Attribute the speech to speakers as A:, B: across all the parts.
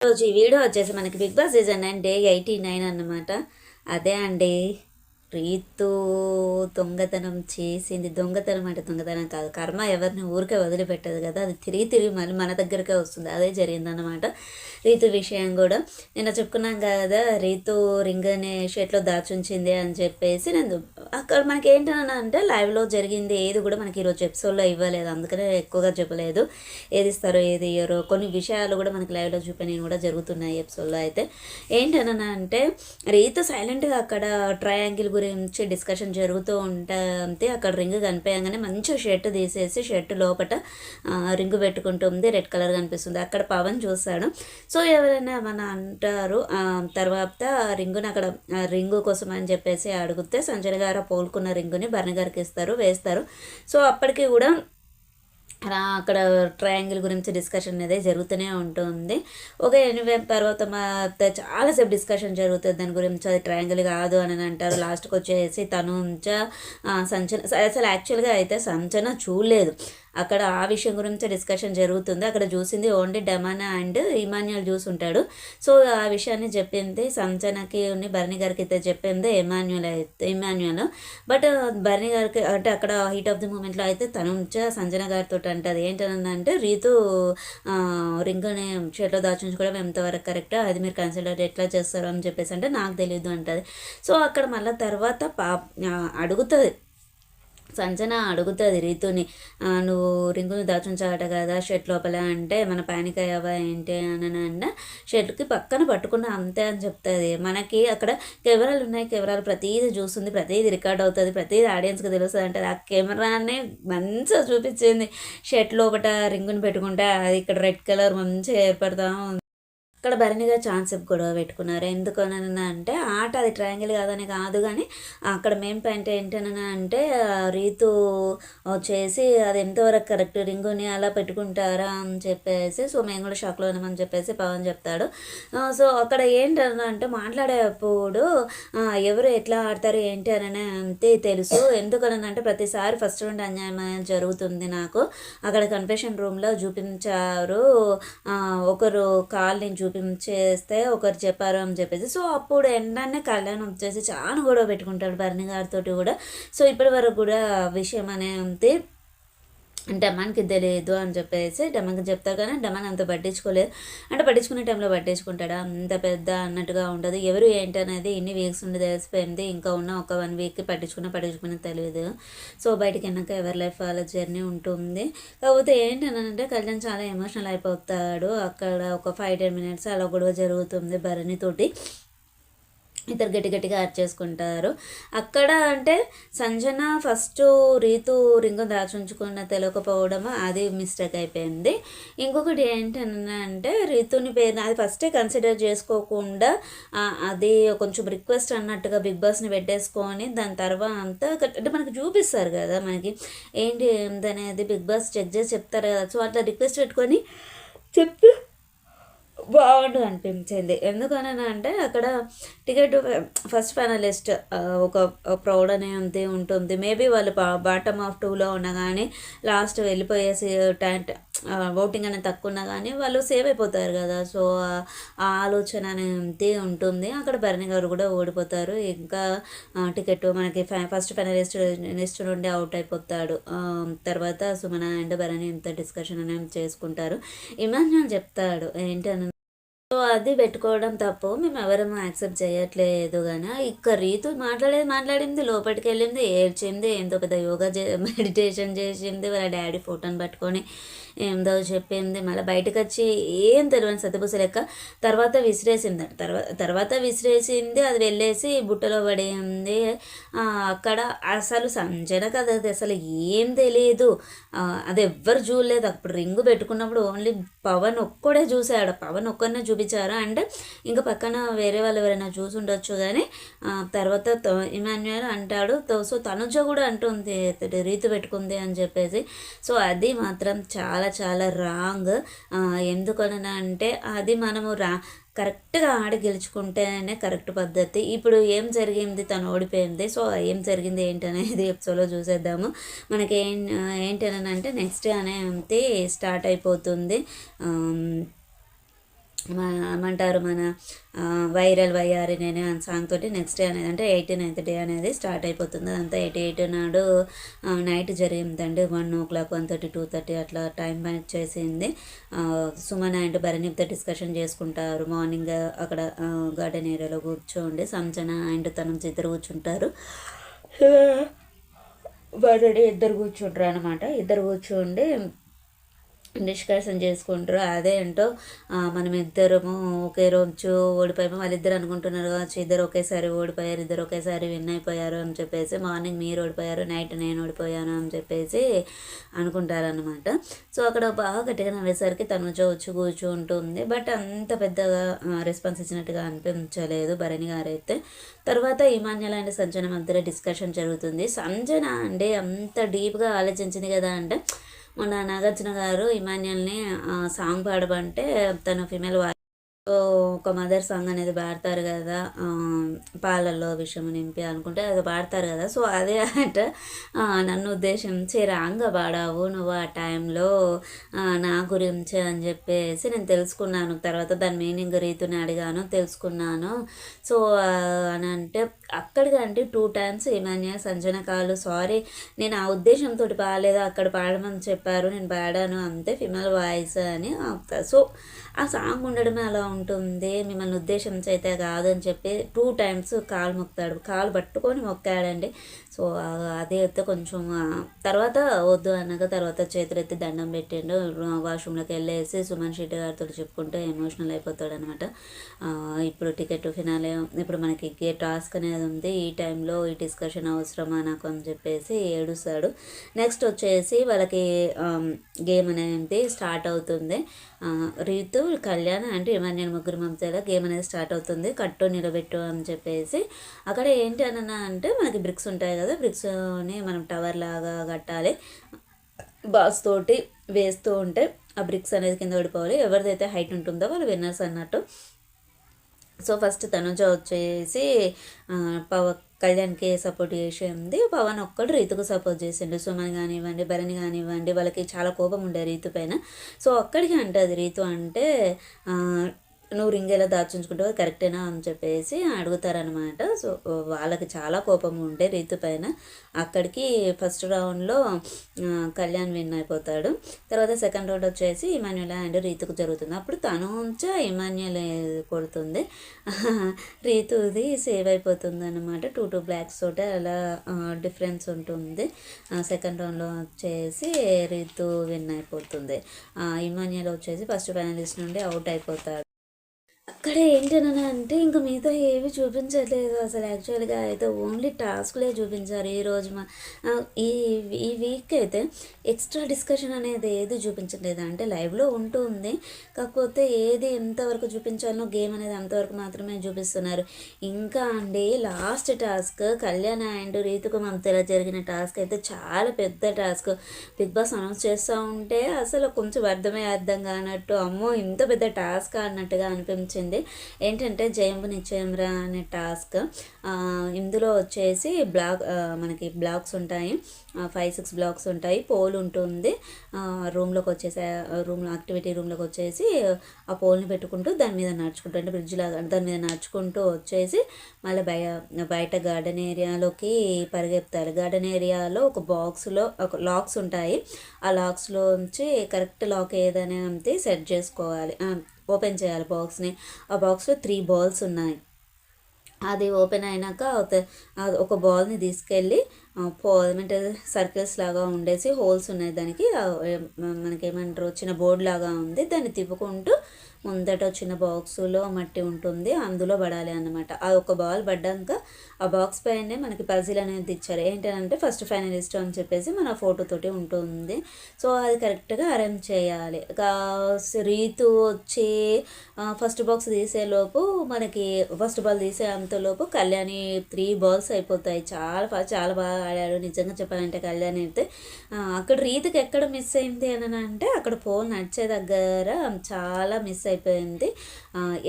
A: రోజు ఈ వీడియో వచ్చేసి మనకి Bigg Boss season nine day eighty nine అన్నమాట. అదే అండి. రీతు దొంగతనం చేసింది. దొంగతనం అంటే దొంగతనం కాదు. కర్మ ఎవరిని ఊరికే వదిలిపెట్టదు కదా. అది తిరిగి తిరిగి మళ్ళీ మన దగ్గరకే వస్తుంది. అదే జరిగిందన్నమాట. రీతు విషయం కూడా. నిన్న చెప్పుకున్నాం కదా రీతు రింగ్ అనే షర్ట్లో దాచుంచింది అని చెప్పేసి నేను అక్కడ మనకి ఏంటన్నా అంటే లైవ్లో జరిగింది. ఏది కూడా మనకి ఈరోజు ఎపిసోడ్లో ఇవ్వలేదు. అందుకనే ఎక్కువగా చెప్పలేదు. ఏది ఇస్తారో ఏది ఇయ్యరో. కొన్ని విషయాలు కూడా మనకి లైవ్లో చూపని కూడా జరుగుతున్నాయి ఎపిసోడ్లో అయితే. ఏంటన్నా అంటే రీతు సైలెంట్గా అక్కడ ట్రయాంగిల్ గురించి డిస్కషన్ జరుగుతూ ఉంటే అక్కడ రింగ్ కనిపించగానే మంచిగా షర్ట్ తీసేసి షర్ట్ లోపల రింగ్ పెట్టుకుంటుంది రెడ్ కలర్ కనిపిస్తుంది. అక్కడ పవన్ చూస్తాడు సో ఎవరైనా మన అంటారు ఆ, తర్వాత రింగుని అక్కడ రింగు కోసం అని చెప్పేసి అడిగితే సంజయ్ గారు పోల్కున్న రింగుని భరణ్ గారికి ఇస్తారు వేస్తారు. సో అప్పటికి కూడా అక్కడ ట్రయాంగిల్ గురించి డిస్కషన్ అనేది జరుగుతూనే ఉంటుంది. ఒక ఎనివే తర్వాత మా త- చాలాసేపు డిస్కషన్ జరుగుతుంది. దాని గురించి అది ట్రయాంగిల్ కాదు అని అంటారు. లాస్ట్కి వచ్చేసి తను ఉంచ సంచన అసలు యాక్చువల్గా అయితే సంచన చూడలేదు. అక్కడ ఆ విషయం గురించి డిస్కషన్ జరుగుతుంది. అక్కడ చూసింది ఓన్లీ డమానా అండ్ ఇమాన్యుల్ చూసుంటాడు సో ఆ విషయాన్ని చెప్పింది సంచనకి ఉన్ని భరణి గారికి అయితే చెప్పింది ఎమాన్యుల్ అయితే ఇమాన్యుల్ బట్ భరణి గారికి అంటే అక్కడ హీట్ ఆఫ్ ది మూమెంట్లో అయితే తను సంజన గారితో అంటది. ఏంటన్నా రీతు రింగుని చేతిలో దాచుకోవడం ఎంతవరకు కరెక్ట్? అది మీరు కన్సిడర్ ఎట్లా చేస్తారు అని చెప్పేసి అంటే నాకు తెలియదు అంటది. సో అక్కడ మళ్ళీ తర్వాత పా అడుగుతుంది. సంజన అడుగుతుంది రీతుని నువ్వు రింగును దాచుంచాట కదా షర్ట్ లోపల అంటే మన పానిక్ అయ్యావా ఏంటి అని అన్న షర్ట్కి పక్కన పట్టుకున్న అంతే అని చెప్తుంది. మనకి అక్కడ కెమెరాలు ఉన్నాయి కెమెరాలు ప్రతిదీ చూస్తుంది ప్రతిదీ రికార్డ్ అవుతుంది ప్రతిదీ ఆడియన్స్కి తెలుస్తుంది అంటే ఆ కెమెరానే మంచిగా చూపించింది. షర్ట్ లోపల రింగుని పెట్టుకుంటే అది ఇక్కడ రెడ్ కలర్ మంచిగా ఏర్పడతా అక్కడ భరణిగా ఛాన్స్ గొడవ పెట్టుకున్నారు. ఎందుకనన్నా అంటే ఆట అది ట్రయాంగిల్ కాదని కాదు కానీ అక్కడ మెయిన్ పాయింట్ ఏంటనన్నా అంటే రీతు వచ్చేసి అది ఎంతవరకు కరెక్ట్ రింగుని అలా పెట్టుకుంటారా అని చెప్పేసి సో మేము కూడా షాక్లో ఉన్నామని చెప్పేసి పవన్ చెప్తాడు. సో అక్కడ ఏంటన్నా అంటే మాట్లాడేటప్పుడు ఎవరు ఎట్లా ఆడతారు ఏంటి అని అంతే తెలుసు. ఎందుకని అంటే ప్రతిసారి ఫస్ట్ రౌండ్ అన్యాయం జరుగుతుంది నాకు. అక్కడ కన్ఫెషన్ రూమ్లో చూపించారు. ఒకరు ఒకరు కాల్ని చూపించేస్తే ఒకరు చెప్పారు అని చెప్పేసి. సో అప్పుడు ఎండనే కళ్యాణ్ వచ్చేసి చాలా గొడవ పెట్టుకుంటాడు భరణి గారితో కూడా. సో ఇప్పటి వరకు కూడా విషయం అనేది డమాన్కి తెలియదు అని చెప్పేసి డమాన్కి చెప్తారు కానీ డమాన్ అంత పట్టించుకోలేదు. అంటే పట్టించుకునే టైంలో పట్టించుకుంటాడా? అంత పెద్ద అన్నట్టుగా ఉండదు. ఎవరు ఏంటి అనేది ఇన్ని వీక్స్ నుండి తెలిసిపోయింది. ఇంకా ఉన్న ఒక వన్ వీక్కి పట్టించుకున్న పట్టించుకున్న తెలియదు సో బయటికి వెళ్ళాక ఎవరి లైఫ్ వాళ్ళ జర్నీ ఉంటుంది. కాకపోతే ఏంటనంటే కళ్యాణ్ చాలా ఎమోషనల్ అయిపోతాడు. అక్కడ ఒక ఫైవ్ టెన్ మినిట్స్ అలా గొడవ జరుగుతుంది భరణితోటి. ఇద్దరు గట్టి గట్టిగా యాడ్ చేసుకుంటారు. అక్కడ అంటే సంజన ఫస్ట్ రీతు రింగు దాచుంచుకున్న తెలియకపోవడం అది మిస్టేక్ అయిపోయింది. ఇంకొకటి ఏంటంటే అంటే రీతుని పేరు అది ఫస్టే కన్సిడర్ చేసుకోకుండా అది కొంచెం రిక్వెస్ట్ అన్నట్టుగా బిగ్ బాస్ని పెట్టేసుకొని దాని తర్వాత అంటే మనకి చూపిస్తారు కదా మనకి ఏంటి ఏంటనేది బిగ్ బాస్ చెక్ చేసి చెప్తారు కదా. సో అట్లా రిక్వెస్ట్ పెట్టుకొని చెప్తే బాగుంటుంది అనిపించింది. ఎందుకని అంటే అక్కడ టికెట్ ఫస్ట్ ఫైనలిస్ట్ ఒక ప్రౌడ్ అనేది ఉంటుంది. మేబీ వాళ్ళు బాటమ్ ఆఫ్ టూలో ఉన్నా కానీ లాస్ట్ వెళ్ళిపోయేసి టైంట్ ఓటింగ్ అనేది తక్కువ ఉన్నా కానీ వాళ్ళు సేవ్ అయిపోతారు కదా. సో ఆ ఆలోచన అనేది ఉంటుంది. అక్కడ భరణి గారు కూడా ఓడిపోతారు. ఇంకా టికెట్ మనకి ఫస్ట్ ఫైనలిస్ట్ లిస్ట్ నుండి అవుట్ అయిపోతాడు. తర్వాత సుమన అండ్ భరణి ఇంత డిస్కషన్ అనేది చేసుకుంటారు. ఇమాన్యుల్ చెప్తాడు ఏంటని సో అది పెట్టుకోవడం తప్పు. మేము ఎవరము యాక్సెప్ట్ చేయట్లేదు కానీ ఇక్క రీతు మాట్లాడేది మాట్లాడింది లోపలికి వెళ్ళింది ఏడ్చింది ఎంతో పెద్ద యోగా చే మెడిటేషన్ చేసింది వాళ్ళ డాడీ ఫోటోని పట్టుకొని ఏందో చెప్పింది మళ్ళీ బయటకు వచ్చి ఏం తెలియని సతిపూస లెక్క తర్వాత విసిరేసింది. తర్వాత తర్వాత విసిరేసింది అది వెళ్ళేసి బుట్టలో పడింది. అక్కడ అసలు సంజన కదా అది అసలు ఏం తెలియదు అది ఎవ్వరు చూడలేదు. అప్పుడు రింగు పెట్టుకున్నప్పుడు ఓన్లీ పవన్ ఒక్కడే చూసాడు. పవన్ ఒక్కరినే చూపించారు? అంటే ఇంకా పక్కన వేరే వాళ్ళు ఎవరైనా చూసి ఉండొచ్చు కానీ తర్వాత ఇమాన్యుయల్ అంటాడు తో- సో తనుజ కూడా అంటుంది రీతి పెట్టుకుంది అని చెప్పేసి. సో అది మాత్రం చాలా చాలా రాంగ్. ఎందుకని అంటే అది మనము రా కరెక్ట్గా ఆడి గెలుచుకుంటేనే కరెక్ట్ పద్ధతి. ఇప్పుడు ఏం జరిగింది? తను ఓడిపోయింది. సో ఏం జరిగింది ఏంటనేది ఎపిసోడ్లో చూసేద్దాము. మనకి ఏం నెక్స్ట్ అనేది స్టార్ట్ అయిపోతుంది. ఏమంటారు మన వైరల్ వయ్యారి అనే సాంగ్ తోటి నెక్స్ట్ డే అనేది అంటే ఎయిటీ నైన్త్ డే అనేది స్టార్ట్ అయిపోతుంది. అదంతా ఎయిటీ ఎయిట్ నాడు నైట్ జరిగిందండి. One o'clock one thirty two thirty అట్లా టైం మ్యాచ్ చేసింది. సుమన్ అండ్ భరణితో డిస్కషన్ చేసుకుంటారు. మార్నింగ్ అక్కడ గార్డెన్ ఏరియాలో కూర్చోండి. సంచన అండ్ తన ఇద్దరు కూర్చుంటారు. బర్త్డే ఇద్దరు కూర్చుంటారు అనమాట ఇద్దరు కూర్చోండి. డిస్కషన్ చేసుకుంటారు అదే ఏంటో మనం ఇద్దరము ఒకే రోజు ఓడిపోయాము? వాళ్ళిద్దరు అనుకుంటున్నారు కావచ్చు ఇద్దరు ఒకేసారి ఓడిపోయారు ఇద్దరు ఒకేసారి విన్ అయిపోయారు అని చెప్పేసి మార్నింగ్ మీరు ఓడిపోయారు నైట్ నేను ఓడిపోయాను అని చెప్పేసి అనుకుంటారనమాట సో అక్కడ బాగా గట్టిగా నవ్వేసరికి తను వచ్చి కూర్చుంటుంది బట్ అంత పెద్దగా రెస్పాన్స్ ఇచ్చినట్టుగా అనిపించలేదు భరణి గారు అయితే. తర్వాత ఈమాన్యాల అండ్ సంజన మధ్యలో డిస్కషన్ జరుగుతుంది. సంజన అంటే అంత డీప్గా ఆలోచించింది కదా అంటే మొన్న నాగార్జున గారు ఇమాన్యుల్ని సాంగ్ పాడమంటే తను ఫిమేల్ వాయిస్ ఒక మదర్ సాంగ్ అనేది పాడతారు కదా పాలల్లో విషయం నింపి అనుకుంటే అది పాడతారు కదా. సో అదే అట నన్ను ఉద్దేశించి రాంగా పాడావు నువ్వు ఆ టైంలో నా గురించి అని చెప్పేసి నేను తెలుసుకున్నాను. తర్వాత దాని మీనింగ్ రీతిని అడిగాను తెలుసుకున్నాను. సో అని అంటే అక్కడికంటే టూ టైమ్స్ ఏమన్యా సంజన కాలు సారీ నేను ఆ ఉద్దేశంతో పాడలేదు అక్కడ పాడమని చెప్పారు నేను పాడాను అంతే ఫిమేల్ వాయిస్ అని ఆపుతా. సో ఆ సాంగ్ ఉండడమే అలా ఉంటుంది. మిమ్మల్ని ఉద్దేశించి అయితే కాదని చెప్పి టూ టైమ్స్ కాలు మొక్కాడు కాలు పట్టుకొని మొక్కాడండి. సో అది అయితే కొంచెం తర్వాత వద్దు అన్నాక తర్వాత చేతులెత్తి దండం పెట్టిండు. వాష్రూమ్లోకి వెళ్ళేసి సుమన్ శెట్టి గారితో చెప్పుకుంటే ఎమోషనల్ అయిపోతాడు అనమాట ఇప్పుడు టికెట్ ఫినాలే ఇప్పుడు మనకి గే టాస్క్ అనేది ఉంది. ఈ టైంలో ఈ డిస్కషన్ అవసరమా నాకు అని చెప్పేసి ఏడుస్తాడు. నెక్స్ట్ వచ్చేసి వాళ్ళకి గేమ్ అనేది స్టార్ట్ అవుతుంది. రీతు కళ్యాణ్ అంటే ఇమాన్యుల్ ముగ్గురు మమతల గేమ్ అనేది స్టార్ట్ అవుతుంది. కట్టు నిలబెట్టు అని చెప్పేసి. అక్కడ ఏంటి అన్న అంటే మనకి బ్రిక్స్ ఉంటాయి కదా బ్రిక్స్ని మనం టవర్ లాగా కట్టాలి. బాక్స్ తోటి వేస్తూ ఉంటే ఆ బ్రిక్స్ అనేది కింద పడిపోవాలి. ఎవరిదైతే హైట్ ఉంటుందో వాళ్ళు విన్నర్స్ అన్నట్టు. సో ఫస్ట్ తనుజ వచ్చేసి పవ కళ్యాణ్కి సపోర్ట్ చేసింది. పవన్ ఒక్కడు రీతుకు సపోర్ట్ చేసిండు. సుమన్ కానివ్వండి భరణి కానివ్వండి వాళ్ళకి చాలా కోపం ఉండే రీతు పైన. సో అక్కడికి అంటుంది రీతు అంటే నువ్వు రింగ్ ఎలా దాచుంచుకుంటావు కరెక్టేనా అని చెప్పేసి అడుగుతారనమాట సో వాళ్ళకి చాలా కోపం ఉండే రీతు పైన అక్కడికి ఫస్ట్ రౌండ్లో కళ్యాణ్ విన్ అయిపోతాడు. తర్వాత సెకండ్ రౌండ్ వచ్చేసి ఇమాన్యుల్ అండ్ రీతుకు జరుగుతుంది. అప్పుడు తను ఉంచా ఇమాన్యుల్ కొడుతుంది. రీతుది సేవ్ అయిపోతుంది అనమాట టూ టూ బ్లాక్స్ తోటి అలా డిఫరెన్స్ ఉంటుంది. సెకండ్ రౌండ్లో వచ్చేసి రీతు విన్ అయిపోతుంది. ఇమాన్యుల్ వచ్చేసి ఫస్ట్ ఫైనలిస్ట్ నుండి అవుట్ అయిపోతాడు. అక్కడ ఏంటని అంటే ఇంకా మిగతా ఏవి చూపించట్లేదు అసలు యాక్చువల్గా అయితే ఓన్లీ టాస్క్లే చూపించారు ఈ రోజు మా ఈ ఈ వీక్ అయితే ఎక్స్ట్రా డిస్కషన్ అనేది ఏది చూపించట్లేదు. అంటే లైవ్లో ఉంటుంది కాకపోతే ఏది ఎంతవరకు చూపించాలో గేమ్ అనేది అంతవరకు మాత్రమే చూపిస్తున్నారు. ఇంకా అండి లాస్ట్ టాస్క్ కళ్యాణ్ అండ్ రీతుకు మమతలో జరిగిన టాస్క్ అయితే చాలా పెద్ద టాస్క్. బిగ్ బాస్ అనౌన్స్ చేస్తూ ఉంటే అసలు కొంచెం అర్థమే అర్థం కానట్టు అమ్మో ఇంత పెద్ద టాస్క్ అన్నట్టుగా అనిపించింది ఏంటంటే జయంబు నిశ్చయంరా అనే టాస్క్ ఇందులో వచ్చేసి బ్లాక్ మనకి బ్లాక్స్ ఉంటాయి. ఫైవ్ సిక్స్ బ్లాక్స్ ఉంటాయి. పోల్ ఉంటుంది. రూమ్లోకి వచ్చేసి రూమ్ యాక్టివిటీ రూమ్లోకి వచ్చేసి ఆ పోల్ని పెట్టుకుంటూ దాని మీద నడుచుకుంటూ అంటే బ్రిడ్జ్ లాగా దాని మీద నడుచుకుంటూ వచ్చేసి మళ్ళీ బయ బయట గార్డెన్ ఏరియాలోకి పరిగెత్తారు గార్డెన్ ఏరియాలో ఒక బాక్స్లో ఒక లాక్స్ ఉంటాయి. ఆ లాక్స్లో నుంచి కరెక్ట్ లాక్ ఏదైనా సెట్ చేసుకోవాలి. ఓపెన్ చేయాలి బాక్స్ని. ఆ బాక్స్లో త్రీ బాల్స్ ఉన్నాయి. అది ఓపెన్ అయినాక ఒక- బాల్ని తీసుకెళ్ళి ఆ, ఏమంటే సర్కిల్స్ లాగా ఉండేసి హోల్స్ ఉన్నాయి దానికి. మనకేమంటారు మనకి ఏమంటారు చిన్న బోర్డు లాగా ఉంది. దాన్ని తిప్పుకుంటూ ముందట చిన్న బాక్సులో మట్టి ఉంటుంది అందులో పడాలి అన్నమాట. ఆ ఒక బాల్ పడ్డాక ఆ బాక్స్ పైనే మనకి పజిల్ అనేది ఇచ్చారు. ఏంటంటే ఫస్ట్ ఫైనలిస్ట్ అని చెప్పేసి మన ఫోటోతోటి ఉంటుంది. సో అది కరెక్ట్గా అరేంజ్ చేయాలి. రీతు వచ్చి ఫస్ట్ బాక్స్ తీసేలోపు మనకి ఫస్ట్ బాల్ తీసే అంతలోపు కళ్యాణి త్రీ బాల్స్ అయిపోతాయి. చాలా ఫా- చాలా బాగా ఆడాడు. నిజంగా చెప్పాలంటే కళ్యాణి అయితే. అక్కడ రీతికి ఎక్కడ మిస్ అయింది అని అంటే అక్కడ ఫోన్ నడిచే దగ్గర చాలా మిస్ అయిపోయింది.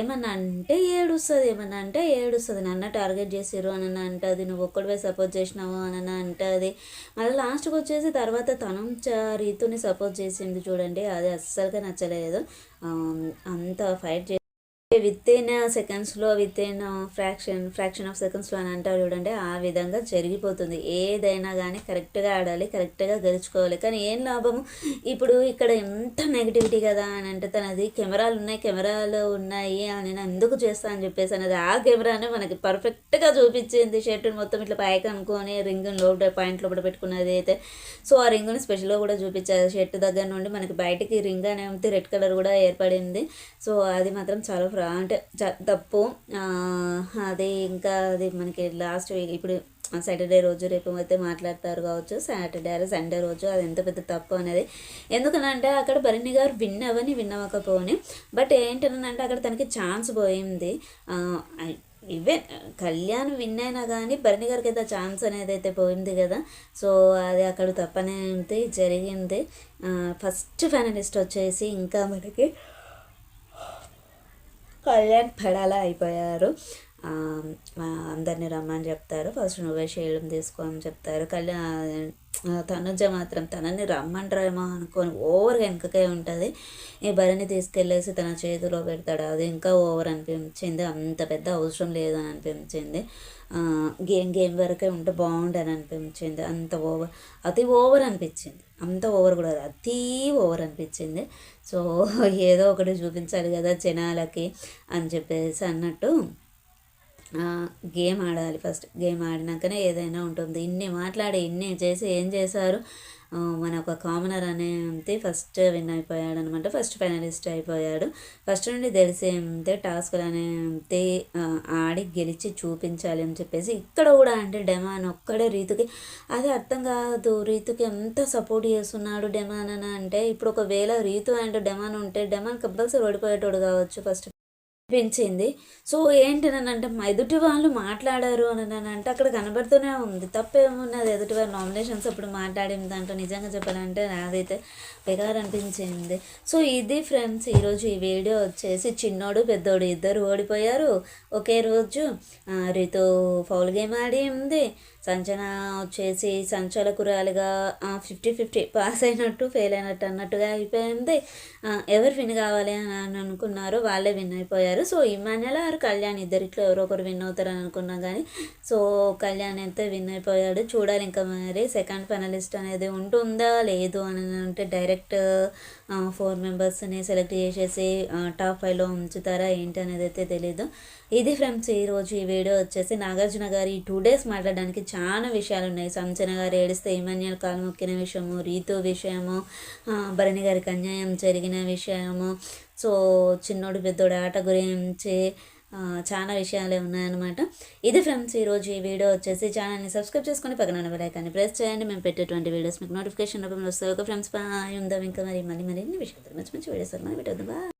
A: ఏమన్నా అంటే ఏడుస్తుంది ఏమన్నా అంటే ఏడుస్తుంది. నన్న టార్గెట్ చేసిర్రు అని అంటుంది నువ్వు ఒక్కడివే సపోర్ట్ చేసినావు అని అంటుంది. మళ్ళీ లాస్ట్కి వచ్చేసి తర్వాత తను రీతుని సపోర్ట్ చేసింది చూడండి అది అస్సలుగా నచ్చలేదు. అంత ఫైట్ చే విత్ ఇన్ సెకండ్స్లో within fraction fraction of సెకండ్స్లో అని అంటారు చూడండి ఆ విధంగా జరిగిపోతుంది. ఏదైనా కానీ కరెక్ట్గా ఆడాలి కరెక్ట్గా గెలుచుకోవాలి. కానీ ఏం లాభము? ఇప్పుడు ఇక్కడ ఎంత నెగిటివిటీ కదా అని అంటే తనది కెమెరాలు ఉన్నాయి కెమెరాలు ఉన్నాయి అని నేను ఎందుకు చేస్తా అని చెప్పేసి అనేది ఆ కెమెరానే మనకి పర్ఫెక్ట్గా చూపించింది. షర్ట్ మొత్తం ఇట్లా పైకి అనుకొని రింగ్ లోపల పాయింట్ లోపల పెట్టుకున్నది అయితే. సో ఆ రింగ్ని స్పెషల్గా కూడా చూపించారు. షర్ట్ దగ్గర నుండి మనకి బయటికి రింగ్ అనేది రెడ్ కలర్ కూడా ఏర్పడింది. సో అది మాత్రం చాలా అంటే చ- తప్పు. అది ఇంకా అది మనకి లాస్ట్ వీక్ ఇప్పుడు సాటర్డే రోజు రేపు అయితే మాట్లాడతారు కావచ్చు. సాటర్డే అరే సండే రోజు అది ఎంత పెద్ద తప్పు అనేది. ఎందుకనంటే అక్కడ భరణి గారు విన్ అవ్వని విన్ అవ్వకపోని బట్ ఏంటనంటే అక్కడ తనకి ఛాన్స్ పోయింది. ఇవే కళ్యాణ్ విన్ అయినా కానీ భరణి గారికి అయితే ఛాన్స్ అనేది అయితే పోయింది కదా. సో అది అక్కడ తప్పనేది జరిగింది. ఫస్ట్ ఫైనలిస్ట్ వచ్చేసి ఇంకా మనకి కళ్యాణ్ పడాలా అయిపోయారు. అందరినీ అందరిని రమ్మని చెప్తారు. ఫస్ట్ నువ్వే శైలం తీసుకో అని చెప్తారు. కళ్యాణ్ తనుజ మాత్రం తనని రమ్మంటారేమో అనుకొని ఓవర్గా వెనకకే ఉంటుంది. ఈ బరిని తీసుకెళ్ళేసి తన చేతిలో పెడతాడు. అది ఇంకా ఓవర్ అనిపించింది. అంత పెద్ద అవసరం లేదు అనిపించింది. గేమ్ గేమ్ వరకే ఉంటే బాగుండని అనిపించింది. అంత ఓవర్ అతి ఓవర్ అనిపించింది. అంత ఓవర్ కూడా అతి ఓవర్ అనిపించింది. సో ఏదో ఒకటి చూపించాలి కదా జనాలకి అని చెప్పేసి అన్నట్టు గేమ్ ఆడాలి ఫస్ట్. గేమ్ ఆడినాకనే ఏదైనా ఉంటుంది. ఇన్ని మాట్లాడి ఇన్ని చేసి ఏం చేశారు? మన ఒక కామనర్ అనేది ఫస్ట్ విన్ అయిపోయాడు అనమాట ఫస్ట్ ఫైనలిస్ట్ అయిపోయాడు. ఫస్ట్ నుండి తెలిసి అంతే టాస్క్లు అనేది ఆడి గెలిచి చూపించాలి అని చెప్పేసి ఇక్కడ కూడా అంటే డెమాన్ ఒక్కడే రీతుకి. అది అర్థం కాదు. రీతుకి ఎంత సపోర్ట్ చేస్తున్నాడు డెమాన్ అని అంటే ఇప్పుడు ఒకవేళ రీతు అండ్ డెమాన్ ఉంటే డెమాన్ కంపల్సరీ ఓడిపోయేటోడు కావచ్చు ఫస్ట్. అనిపించింది. సో ఏంటనంటే మా ఎదుటి వాళ్ళు మాట్లాడారు అని అంటే అక్కడ కనబడుతూనే ఉంది. తప్పేమున్నది ఎదుటి వారు నామినేషన్స్ అప్పుడు మాట్లాడిన దాంట్లో నిజంగా చెప్పాలంటే నాదైతే బెగార్ అనిపించింది. సో ఇది ఫ్రెండ్స్ ఈరోజు ఈ వీడియో వచ్చేసి చిన్నోడు పెద్దోడు ఇద్దరు ఓడిపోయారు. ఒకే రోజు ఆ, ఫౌల్ గేమ్ ఆడి ఉంది. సంచన వచ్చేసి సంచలకురాలిగా ఫిఫ్టీ ఫిఫ్టీ పాస్ అయినట్టు ఫెయిల్ అయినట్టు అన్నట్టుగా అయిపోయింది. ఎవరు విన్ కావాలి అని అని అనుకున్నారో వాళ్ళే విన్ అయిపోయారు. సో ఇమాన్యుల్ ఆరు కళ్యాణ్ ఇద్దరిట్లో ఎవరో ఒకరు విన్ అవుతారని అనుకున్నాం కానీ సో కళ్యాణ్ అయితే విన్ అయిపోయాడు చూడాలి. ఇంకా మరి సెకండ్ ఫైనలిస్ట్ అనేది ఉంటుందా లేదు అని అంటే డైరెక్ట్ ఫోర్ మెంబర్స్ని సెలెక్ట్ చేసేసి టాప్ ఫైవ్లో ఉంచుతారా ఏంటి అనేది అయితే తెలీదు. ఇది ఫ్రెండ్స్ ఈరోజు ఈ వీడియో వచ్చేసి నాగార్జున గారి ఈ టూ డేస్ మాట్లాడడానికి చాలా విషయాలు ఉన్నాయి. సంచన గారు ఏడిస్తే ఇమాన్యుల్ కాలు మొక్కిన విషయము రీతు విషయము భరణి గారికి అన్యాయం జరిగిన విషయము సో చిన్నోడు పెద్దోడు ఆట గురించి చాలా విషయాలే ఉన్నాయన్నమాట. ఇది ఫ్రెండ్స్ ఈరోజు ఈ వీడియో వచ్చేసి ఛానల్ని సబ్స్క్రైబ్ చేసుకొని పక్కన ఉన్న బెల్ ప్రెస్ చేయండి. మేము పెట్టేటువంటి వీడియోస్ మీకు నోటిఫికేషన్ రూపంలో వస్తాయి. ఒక ఫ్రెండ్స్ బాయ్ ఉందాం ఇంకా మరి మళ్ళీ మరిన్ని విషయాలు మంచి మంచి వీడియోస్ మనం పెట్టేద్దాం బాయ్